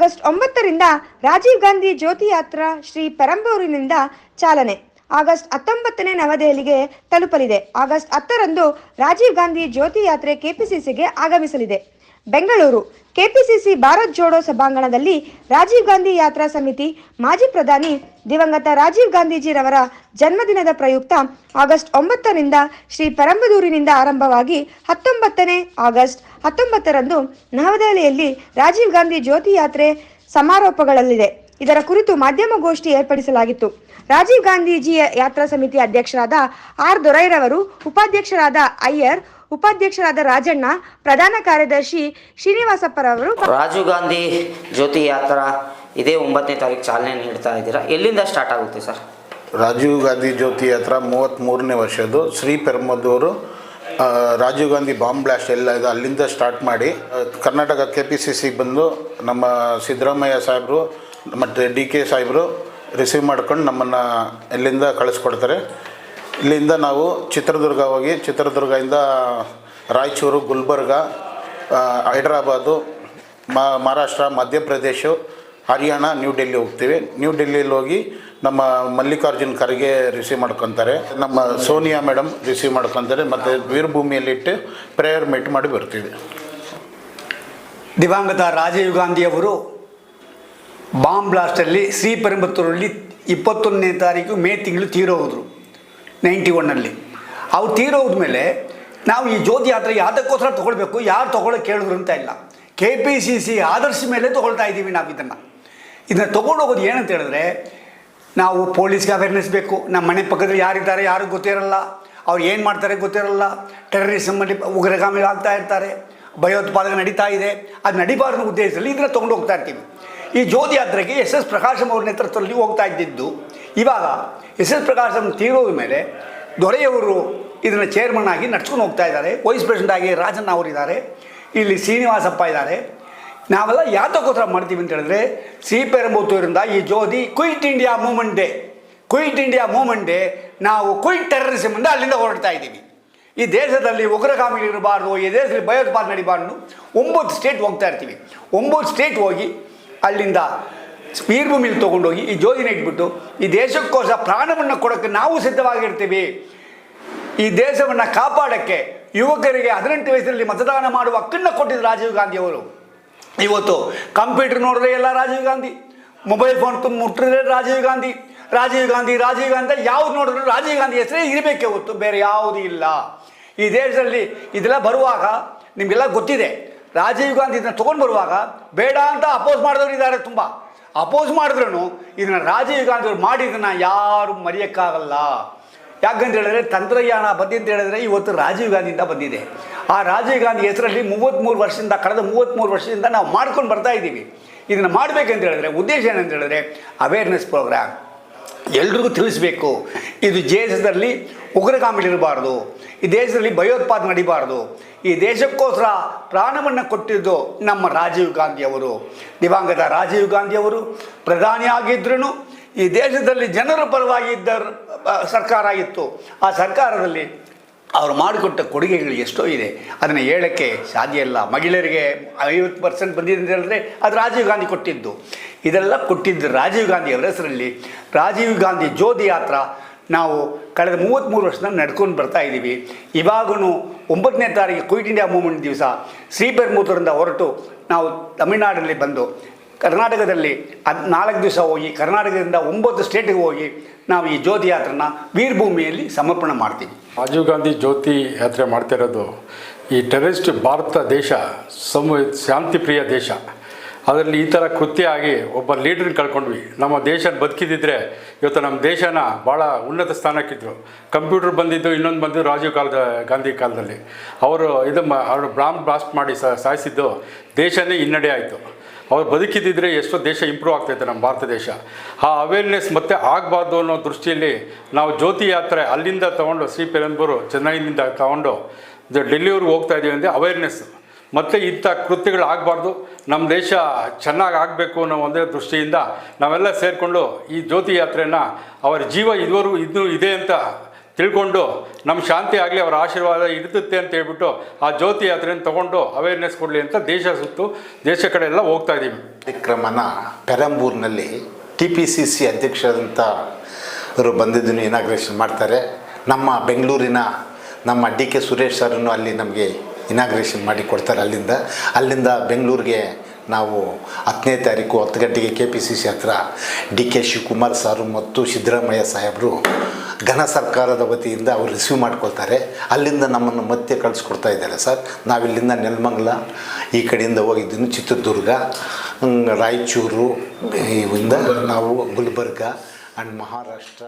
August ಒಂಬತ್ತರಿಂದ ರಾಜೀವ್ ಗಾಂಧಿ ಜ್ಯೋತಿ ಯಾತ್ರಾ ಶ್ರೀ ಪೆರಂಬೂರಿನಿಂದ ಚಾಲನೆ. ಆಗಸ್ಟ್ ಹತ್ತೊಂಬತ್ತನೇ ನವದೆಹಲಿಗೆ ತಲುಪಲಿದೆ. ಆಗಸ್ಟ್ ಹತ್ತರಂದು ರಾಜೀವ್ ಗಾಂಧಿ ಜ್ಯೋತಿ ಯಾತ್ರೆ ಕೆಪಿಸಿಸಿಗೆ ಆಗಮಿಸಲಿದೆ. ಬೆಂಗಳೂರು, ಕೆಪಿಸಿಸಿ ಭಾರತ್ ಜೋಡೋ ಸಭಾಂಗಣದಲ್ಲಿ ರಾಜೀವ್ ಗಾಂಧಿ ಯಾತ್ರಾ ಸಮಿತಿ ಮಾಜಿ ಪ್ರಧಾನಿ ದಿವಂಗತ ರಾಜೀವ್ ಗಾಂಧೀಜಿರವರ ಜನ್ಮದಿನದ ಪ್ರಯುಕ್ತ ಆಗಸ್ಟ್ ಒಂಬತ್ತರಿಂದ ಶ್ರೀ ಪರಂಬದೂರಿನಿಂದ ಆರಂಭವಾಗಿ ಹತ್ತೊಂಬತ್ತನೇ ಆಗಸ್ಟ್ ಹತ್ತೊಂಬತ್ತರಂದು ನವದೆಹಲಿಯಲ್ಲಿ ರಾಜೀವ್ ಗಾಂಧಿ ಜ್ಯೋತಿ ಯಾತ್ರೆ ಸಮಾರೋಪಗಳಲ್ಲಿದೆ. ಇದರ ಕುರಿತು ಮಾಧ್ಯಮಗೋಷ್ಠಿ ಏರ್ಪಡಿಸಲಾಗಿತ್ತು. ರಾಜೀವ್ ಗಾಂಧೀಜಿ ಯಾತ್ರಾ ಸಮಿತಿ ಅಧ್ಯಕ್ಷರಾದ ಆರ್ ದೊರೈರವರು ಉಪಾಧ್ಯಕ್ಷರಾದ ಅಯ್ಯರ್ ಉಪಾಧ್ಯಕ್ಷರಾದ ರಾಜಣ್ಣ ಪ್ರಧಾನ ಕಾರ್ಯದರ್ಶಿ ಶ್ರೀನಿವಾಸಪ್ಪರವರು ರಾಜೀವ್ ಗಾಂಧಿ ಜ್ಯೋತಿ ಯಾತ್ರಾ ಇದೇ ಒಂಬತ್ತನೇ ತಾರೀಕು ಚಾಲನೆ ನೀಡ್ತಾ ಇದ್ದೀರಾ? ಎಲ್ಲಿಂದ ಸ್ಟಾರ್ಟ್ ಆಗುತ್ತೆ ಸರ್? ರಾಜೀವ್ ಗಾಂಧಿ ಜ್ಯೋತಿ ಯಾತ್ರಾ ಮೂವತ್ತ್ಮೂರನೇ ವರ್ಷದ್ದು ಶ್ರೀ ಪೆರ್ಮದೂರು ರಾಜೀವ್ ಗಾಂಧಿ ಬಾಂಬ್ ಬ್ಲಾಸ್ಟ್ ಎಲ್ಲ ಇದು ಅಲ್ಲಿಂದ ಸ್ಟಾರ್ಟ್ ಮಾಡಿ ಕರ್ನಾಟಕ ಕೆ ಪಿ ಸಿ ಸಿಗೆ ಬಂದು ನಮ್ಮ ಸಿದ್ದರಾಮಯ್ಯ ಸಾಹೇಬರು ಮತ್ತು ಡಿ ಕೆ ಸಾಹೇಬರು ರಿಸೀವ್ ಮಾಡ್ಕೊಂಡು ನಮ್ಮನ್ನು ಇಲ್ಲಿಂದ ಕಳಿಸ್ಕೊಡ್ತಾರೆ. ಇಲ್ಲಿಂದ ನಾವು ಚಿತ್ರದುರ್ಗ ಹೋಗಿ, ಚಿತ್ರದುರ್ಗದಿಂದ ರಾಯಚೂರು, ಗುಲ್ಬರ್ಗ ಹೈದ್ರಾಬಾದು ಮಹಾರಾಷ್ಟ್ರ, ಮಧ್ಯಪ್ರದೇಶ ಹರಿಯಾಣ ನ್ಯೂ ಡೆಲ್ಲಿ ಹೋಗ್ತೀವಿ. ನ್ಯೂ ಡೆಲ್ಲಿಯಲ್ಲಿ ಹೋಗಿ ನಮ್ಮ ಮಲ್ಲಿಕಾರ್ಜುನ್ ಖರ್ಗೆ ರಿಸೀವ್ ಮಾಡ್ಕೊತಾರೆ. ನಮ್ಮ ಸೋನಿಯಾ ಮೇಡಮ್ ರಿಸೀವ್ ಮಾಡ್ಕೊತಾರೆ. ಮತ್ತು ವೀರಭೂಮಿಯಲ್ಲಿಟ್ಟು ಪ್ರೇಯರ್ ಮೀಟ್ ಮಾಡಿ ಬರ್ತೀವಿ. ದಿವಂಗತ ರಾಜೀವ್ ಗಾಂಧಿಯವರು ಬಾಂಬ್ ಬ್ಲಾಸ್ಟಲ್ಲಿ ಶ್ರೀಪೆರಂಬತ್ತೂರಲ್ಲಿ ಇಪ್ಪತ್ತೊಂದನೇ ತಾರೀಕು ಮೇ ತಿಂಗಳು ತೀರೋದ್ರು ನೈಂಟಿ ಒನ್ನಲ್ಲಿ ಅವ್ರು ತೀರೋದ ಮೇಲೆ ನಾವು ಈ ಜ್ಯೋತಿ ಯಾತ್ರೆ ಯಾತಕ್ಕೋಸ್ಕರ ತೊಗೊಳ್ಬೇಕು, ಯಾರು ತೊಗೊಳ್ಳೋ ಕೇಳಿದ್ರು ಅಂತ ಇಲ್ಲ. ಕೆ ಪಿ ಸಿ ಸಿ ಆದರ್ಶ ಮೇಲೆ ತೊಗೊಳ್ತಾ ಇದ್ದೀವಿ ನಾವು ಇದನ್ನು ಇದನ್ನು ತೊಗೊಂಡು ಹೋಗೋದು ಏನಂತ ಹೇಳಿದ್ರೆ, ನಾವು ಪೊಲೀಸ್ಗೆ ಅವೇರ್ನೆಸ್ ಬೇಕು, ನಮ್ಮ ಮನೆ ಪಕ್ಕದಲ್ಲಿ ಯಾರಿದ್ದಾರೆ ಯಾರು ಗೊತ್ತಿರಲ್ಲ, ಅವ್ರು ಏನು ಮಾಡ್ತಾರೆ ಗೊತ್ತಿರಲ್ಲ ಟೆರರಿಸಮಲ್ಲಿ ಉಗ್ರಗಾಮಿಗಳು ಆಗ್ತಾ ಇರ್ತಾರೆ ಭಯೋತ್ಪಾದನೆ ನಡೀತಾ ಇದೆ, ಅದು ನಡಿಬಾರ್ದು ಉದ್ದೇಶದಲ್ಲಿ ಇದನ್ನ ತೊಗೊಂಡು ಹೋಗ್ತಾ ಇರ್ತೀವಿ. ಈ ಜ್ಯೋತಿ ಯಾತ್ರೆಗೆ ಎಸ್ ಎಸ್ ಪ್ರಕಾಶಂ ಅವ್ರ ನೇತೃತ್ವದಲ್ಲಿ ಹೋಗ್ತಾ ಇದ್ದಿದ್ದು. ಇವಾಗ ಎಸ್ ಎಸ್ ಪ್ರಕಾಶಂ ತೀರೋದ ಮೇಲೆ ದೊರೆಯವರು ಇದನ್ನು ಚೇರ್ಮನ್ ಆಗಿ ನಡ್ಸ್ಕೊಂಡು ಹೋಗ್ತಾ ಇದ್ದಾರೆ. ವೈಸ್ ಪ್ರೆಸಿಡೆಂಟ್ ಆಗಿ ರಾಜಣ್ಣ ಅವರಿದ್ದಾರೆ. ಇಲ್ಲಿ ಶ್ರೀನಿವಾಸಪ್ಪ ಇದ್ದಾರೆ. ನಾವೆಲ್ಲ ಯಾತಕ್ಕೋಸ್ಕರ ಮಾಡ್ತೀವಿ ಅಂತ ಹೇಳಿದ್ರೆ ಶ್ರೀಪೆರಂಬತ್ತೂರಿಂದ ಈ ಜ್ಯೋತಿ quit India movement day, quit India movement day ನಾವು ಕ್ವಿಟ್ ಟೆರರಿಸಮ್ ಇಂದ ಅಲ್ಲಿಂದ ಹೊರಡ್ತಾ ಇದ್ದೀವಿ. ಈ ದೇಶದಲ್ಲಿ ಉಗ್ರಗಾಮಿ ಇರಬಾರ್ದು, ಈ ದೇಶದಲ್ಲಿ ಭಯೋತ್ಪಾದನೆ ನಡಿಬಾರ್ದು ಒಂಬತ್ತು ಸ್ಟೇಟ್ ಹೋಗ್ತಾ ಇರ್ತೀವಿ. ಒಂಬತ್ತು ಸ್ಟೇಟ್ ಹೋಗಿ ಅಲ್ಲಿಂದ ವೀರಭೂಮಿಲಿ ತೊಗೊಂಡೋಗಿ ಈ ಜ್ಯೋತಿನ ಇಟ್ಬಿಟ್ಟು ಈ ದೇಶಕ್ಕೋಸ್ಕರ ಪ್ರಾಣವನ್ನು ಕೊಡೋಕ್ಕೆ ನಾವು ಸಿದ್ಧವಾಗಿರ್ತೀವಿ. ಈ ದೇಶವನ್ನು ಕಾಪಾಡೋಕ್ಕೆ ಯುವಕರಿಗೆ ಹದಿನೆಂಟು ವಯಸ್ಸಿನಲ್ಲಿ ಮತದಾನ ಮಾಡುವ ಹಕ್ಕನ್ನು ಕೊಟ್ಟಿದ್ದು ರಾಜೀವ್ ಗಾಂಧಿ ಅವರು. ಇವತ್ತು ಕಂಪ್ಯೂಟರ್ ನೋಡಿದ್ರೆ ಎಲ್ಲ ರಾಜೀವ್ ಗಾಂಧಿ ಮೊಬೈಲ್ ಫೋನ್ ತುಂಬ ಮುಟ್ಟಿದ್ರೆ ರಾಜೀವ್ ಗಾಂಧಿ ರಾಜೀವ್ ಗಾಂಧಿ ರಾಜೀವ್ ಗಾಂಧಿ ಯಾವ್ದು ನೋಡಿದ್ರು ರಾಜೀವ್ ಗಾಂಧಿ ಹೆಸರೇ ಇರಬೇಕೇ ಹೊತ್ತು, ಬೇರೆ ಯಾವುದೂ ಇಲ್ಲ. ಈ ದೇಶದಲ್ಲಿ ಇದೆಲ್ಲ ಬರುವಾಗ ನಿಮಗೆಲ್ಲ ಗೊತ್ತಿದೆ, ರಾಜೀವ್ ಗಾಂಧಿ ಇದನ್ನ ತೊಗೊಂಡು ಬರುವಾಗ ಬೇಡ ಅಂತ ಅಪೋಸ್ ಮಾಡಿದವರು ಇದ್ದಾರೆ ತುಂಬ. ಅಪೋಸ್ ಮಾಡಿದ್ರು ಇದನ್ನು ರಾಜೀವ್ ಗಾಂಧಿ ಅವರು ಮಾಡಿದ್ದನ್ನು ಯಾರು ಮರೆಯೋಕ್ಕಾಗಲ್ಲ. ಯಾಕಂತ ಹೇಳಿದ್ರೆ ತಂತ್ರಜ್ಞಾನ ಅಂತ ಹೇಳಿದ್ರೆ ಇವತ್ತು ರಾಜೀವ್ ಗಾಂಧಿಯಿಂದ ಬಂದಿದೆ. ಆ ರಾಜೀವ್ ಗಾಂಧಿ ಹೆಸರಲ್ಲಿ ಮೂವತ್ತ್ಮೂರು ವರ್ಷದಿಂದ, ಕಳೆದ ಮೂವತ್ತ್ಮೂರು ವರ್ಷದಿಂದ ನಾವು ಮಾಡ್ಕೊಂಡು ಬರ್ತಾ ಇದ್ದೀವಿ. ಇದನ್ನು ಮಾಡಬೇಕಂತ ಹೇಳಿದ್ರೆ ಉದ್ದೇಶ ಏನಂತ ಹೇಳಿದ್ರೆ ಅವೇರ್ನೆಸ್ ಪ್ರೋಗ್ರಾಮ್ ಎಲ್ರಿಗೂ ತಿಳಿಸ್ಬೇಕು. ಇದು ದೇಶದಲ್ಲಿ ಉಗ್ರಗಾಮಿಗಳಿರಬಾರ್ದು ಈ ದೇಶದಲ್ಲಿ ಭಯೋತ್ಪಾದನೆ ನಡಿಬಾರ್ದು. ಈ ದೇಶಕ್ಕೋಸ್ಕರ ಪ್ರಾಣವನ್ನು ಕೊಟ್ಟಿದ್ದು ನಮ್ಮ ರಾಜೀವ್ ಗಾಂಧಿಯವರು ದಿವಂಗತ ರಾಜೀವ್ ಗಾಂಧಿಯವರು ಪ್ರಧಾನಿಯಾಗಿದ್ರೂ ಈ ದೇಶದಲ್ಲಿ ಜನರ ಪರವಾಗಿ ಇದ್ದ ಸರ್ಕಾರ ಇತ್ತು. ಆ ಸರ್ಕಾರದಲ್ಲಿ ಅವರು ಮಾಡಿಕೊಟ್ಟ ಕೊಡುಗೆಗಳು ಎಷ್ಟೋ ಇದೆ. ಅದನ್ನು ಹೇಳೋಕ್ಕೆ ಸಾಧ್ಯ ಇಲ್ಲ. ಮಹಿಳೆಯರಿಗೆ ಐವತ್ತು ಪರ್ಸೆಂಟ್ ಬಂದಿದೆ ಅಂತ ಹೇಳಿದ್ರೆ ಅದು ರಾಜೀವ್ ಗಾಂಧಿ ಕೊಟ್ಟಿದ್ದು. ಇದೆಲ್ಲ ಕೊಟ್ಟಿದ್ದು ರಾಜೀವ್ ಗಾಂಧಿ ಅವರ ಹೆಸರಲ್ಲಿ. ರಾಜೀವ್ ಗಾಂಧಿ ಜ್ಯೋತಿ ಯಾತ್ರಾ ನಾವು ಕಳೆದ ಮೂವತ್ತ್ಮೂರು ವರ್ಷದಿಂದ ನಡ್ಕೊಂಡು ಬರ್ತಾ ಇದ್ದೀವಿ. ಇವಾಗೂ ಒಂಬತ್ತನೇ ತಾರೀಕು ಕ್ವಿಟ್ ಇಂಡಿಯಾ ಮೂವ್ಮೆಂಟ್ ದಿವಸ ಶ್ರೀಪೆರ್ಮೂತರಿಂದ ಹೊರಟು ನಾವು ತಮಿಳುನಾಡಲ್ಲಿ ಬಂದು ಕರ್ನಾಟಕದಲ್ಲಿ ಅದು ನಾಲ್ಕು ದಿವಸ ಹೋಗಿ, ಕರ್ನಾಟಕದಿಂದ ಒಂಬತ್ತು ಸ್ಟೇಟಿಗೆ ಹೋಗಿ ನಾವು ಈ ಜ್ಯೋತಿ ಯಾತ್ರೆನ ವೀರಭೂಮಿಯಲ್ಲಿ ಸಮರ್ಪಣೆ ಮಾಡ್ತೀವಿ. ರಾಜೀವ್ ಗಾಂಧಿ ಜ್ಯೋತಿ ಯಾತ್ರೆ ಮಾಡ್ತಿರೋದು ಈ ಟೆರರಿಸ್ಟ್ ಭಾರತ ದೇಶ, ಸಮ, ಶಾಂತಿಪ್ರಿಯ ದೇಶ. ಅದರಲ್ಲಿ ಈ ಥರ ಕೃತ್ಯ ಆಗಿ ಒಬ್ಬ ಲೀಡ್ರನ್ನ ಕಳ್ಕೊಂಡ್ವಿ. ನಮ್ಮ ದೇಶ ಬದುಕಿದಿದ್ರೆ ಇವತ್ತು ನಮ್ಮ ದೇಶನ ಭಾಳ ಉನ್ನತ ಸ್ಥಾನಕ್ಕಿದ್ರು. ಕಂಪ್ಯೂಟರ್ ಬಂದಿದ್ದು, ಇನ್ನೊಂದು ಬಂದಿದ್ದು ರಾಜೀವ್ ಕಾಲದ, ಗಾಂಧಿ ಕಾಲದಲ್ಲಿ. ಅವರು ಇದು ಅವರು ಬ್ರಾಮ್ ಬ್ಲಾಸ್ಟ್ ಮಾಡಿ ಸಾಯಿಸಿದ್ದು ದೇಶನೇ ಹಿನ್ನಡೆ ಆಯಿತು. ಅವ್ರು ಬದುಕಿದ್ದಿದ್ರೆ ಎಷ್ಟೋ ದೇಶ ಇಂಪ್ರೂವ್ ಆಗ್ತೈತೆ ನಮ್ಮ ಭಾರತ ದೇಶ. ಆ ಅವೇರ್ನೆಸ್ ಮತ್ತೆ ಆಗಬಾರ್ದು ಅನ್ನೋ ದೃಷ್ಟಿಯಲ್ಲಿ ನಾವು ಜ್ಯೋತಿ ಯಾತ್ರೆ ಅಲ್ಲಿಂದ ತೊಗೊಂಡು ಶ್ರೀ ಪೆರಂಬೂರು, ಚೆನ್ನೈನಿಂದ ತೊಗೊಂಡು ಡೆಲ್ಲಿವರೆಗೆ ಹೋಗ್ತಾ ಇದ್ದೀವಿ ಅಂದರೆ ಅವೇರ್ನೆಸ್ ಮತ್ತು ಇಂಥ ಕೃತ್ಯಗಳು ಆಗಬಾರ್ದು. ನಮ್ಮ ದೇಶ ಚೆನ್ನಾಗಿ ಆಗಬೇಕು ಅನ್ನೋ ಒಂದೇ ದೃಷ್ಟಿಯಿಂದ ನಾವೆಲ್ಲ ಸೇರಿಕೊಂಡು ಈ ಜ್ಯೋತಿ ಯಾತ್ರೆಯನ್ನು, ಅವರ ಜೀವ ಇದುವರೆಗೂ ಇನ್ನೂ ಇದೆ ಅಂತ ತಿಳ್ಕೊಂಡು ನಮ್ಮ ಶಾಂತಿ ಆಗಲಿ, ಅವರ ಆಶೀರ್ವಾದ ಇರುತ್ತೆ ಅಂತ ಹೇಳ್ಬಿಟ್ಟು ಆ ಜ್ಯೋತಿ ಯಾತ್ರೆಯನ್ನು ತಗೊಂಡು ಅವೇರ್ನೆಸ್ ಕೊಡಲಿ ಅಂತ ದೇಶ ಸುತ್ತು ದೇಶ ಕಡೆ ಎಲ್ಲ ಹೋಗ್ತಾ ಇದ್ದೀವಿ ಕಾರ್ಯಕ್ರಮನ ಪೆರಂಬೂರಿನಲ್ಲಿ ಟಿ ಪಿ ಸಿ ಸಿ ಅಧ್ಯಕ್ಷರಂಥ ಅವರು ಬಂದಿದ್ದನ್ನು ಇನಾಗ್ರೇಷನ್ ಮಾಡ್ತಾರೆ. ನಮ್ಮ ಬೆಂಗಳೂರಿನ ನಮ್ಮ ಡಿ ಕೆ ಸುರೇಶ್ ಸರ್ನು ಅಲ್ಲಿ ನಮಗೆ ಇನಾಗ್ರೇಷನ್ ಮಾಡಿ ಕೊಡ್ತಾರೆ ಅಲ್ಲಿಂದ. ಅಲ್ಲಿಂದ ಬೆಂಗಳೂರಿಗೆ ನಾವು ಹತ್ತನೇ ತಾರೀಕು ಹತ್ತು ಗಂಟೆಗೆ ಕೆ ಪಿ ಸಿ ಸಿ ಹತ್ರ ಡಿ ಕೆ ಶಿವಕುಮಾರ್ ಸಾರು ಮತ್ತು ಸಿದ್ದರಾಮಯ್ಯ ಸಾಹೇಬರು ಘನ ಸರ್ಕಾರದ ವತಿಯಿಂದ ಅವರು ರಿಸೀವ್ ಮಾಡ್ಕೊಳ್ತಾರೆ. ಅಲ್ಲಿಂದ ನಮ್ಮನ್ನು ಮತ್ತೆ ಕಳಿಸ್ಕೊಡ್ತಾ ಇದ್ದಾರೆ ಸರ್. ನಾವಿಲ್ಲಿಂದ ನೆಲಮಂಗಲ, ಈ ಕಡೆಯಿಂದ ಹೋಗಿದ್ದೀನಿ ಚಿತ್ರದುರ್ಗ ರಾಯಚೂರು ಇವಿಂದ ನಾವು ಗುಲ್ಬರ್ಗ ಆ್ಯಂಡ್ ಮಹಾರಾಷ್ಟ್ರ